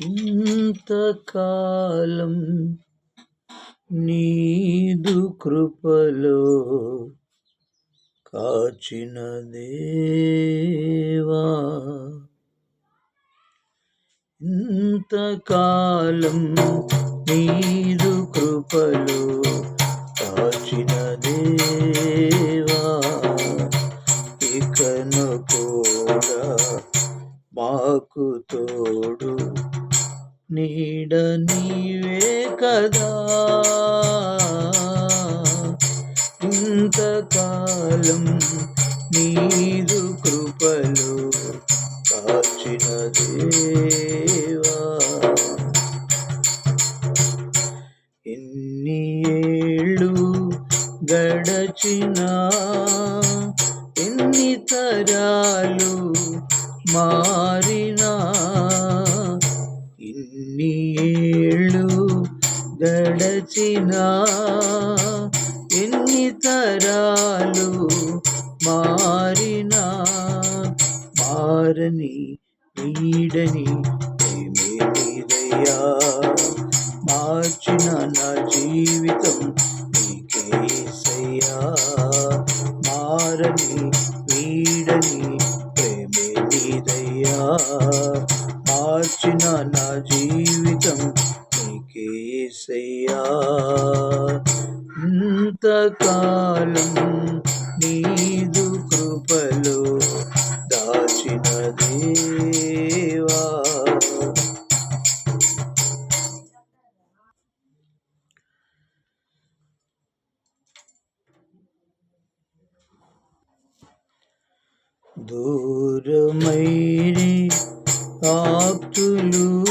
ఇంతకాలం నీదు కృపలో కాచిన దేవా. ఇంతకాలం నీదు కృపలో కాచిన దేవా. ఇకను కూడా మాకు తోడు నీడ నీవే కదా. ఇంతకాలం నీదు కృపలు కాచిన దేవా. ఎన్ని ఏళ్ళు గడచినా ఎన్ని తరాలు మారినా ఇన్ని ఏళ్ళు గడచినా ఎన్ని తరాలు మారినా మారని వీడని ప్రేమేదయ్యా మార్చిన నా జీవితం నీకేసయ్యా మారని వీడని ప్రేమేదయ్యా మార్చిన నా జీవితం నీకేసయ్యా ఇంతకాలం నీదు కృపలో దాచిన దేవా. దూరమైరి ఆప్తులు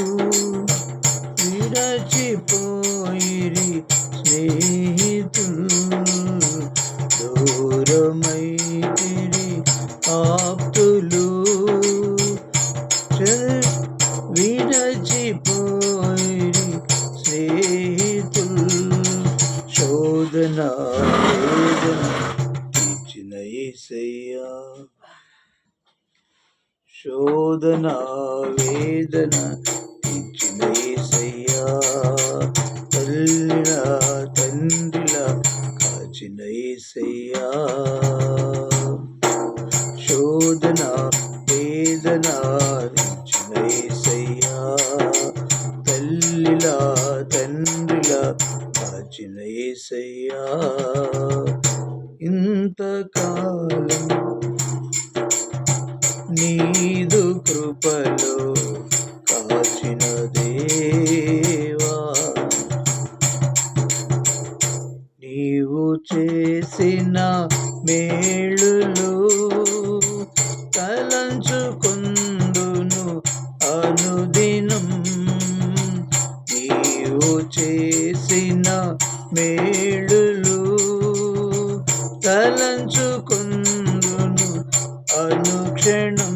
విరచిపోయిరి స్నేహితులు దూరమైతిరి ఆప్తులు. విరచిపోయిరి స్నేహితులు శోధన శోధన ఇచ్చిన ఏసయ్యా. శోధన వేదన ఇచ్చిన ఏసయ్యా. తల్లిలా తండ్రిలా కాచిన ఏసయ్యా. శోధన వేదన ఇచ్చిన ఏసయ్యా. తల్లిలా తండ్రిలా కాచిన ఏసయ్యా. ఇంతకాలం చేసిన మేళులు తలంచుకుందును అనుదినం. నీవు చేసిన మేళులు తలంచుకుందును అనుక్షణం.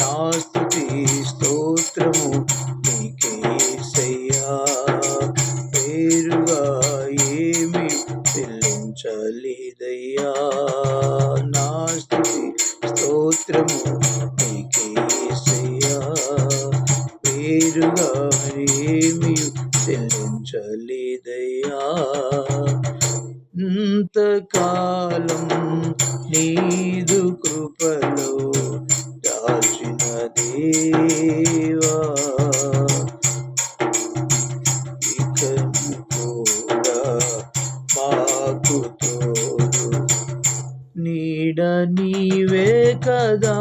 నా స్తోత్రము నీకే సయ్యా పేరు చెల్లించలేదయ్యా నా స్థుతి స్తోత్రము నీకేసయ్యా పేరుగా ఏమి చెల్లించలేదయ్యా ఇంతకాలం నీదు కృపలో దాచిన దేవా. కదా.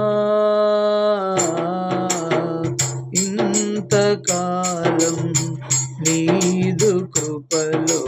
ఇంతకాలం నీదు కృపలో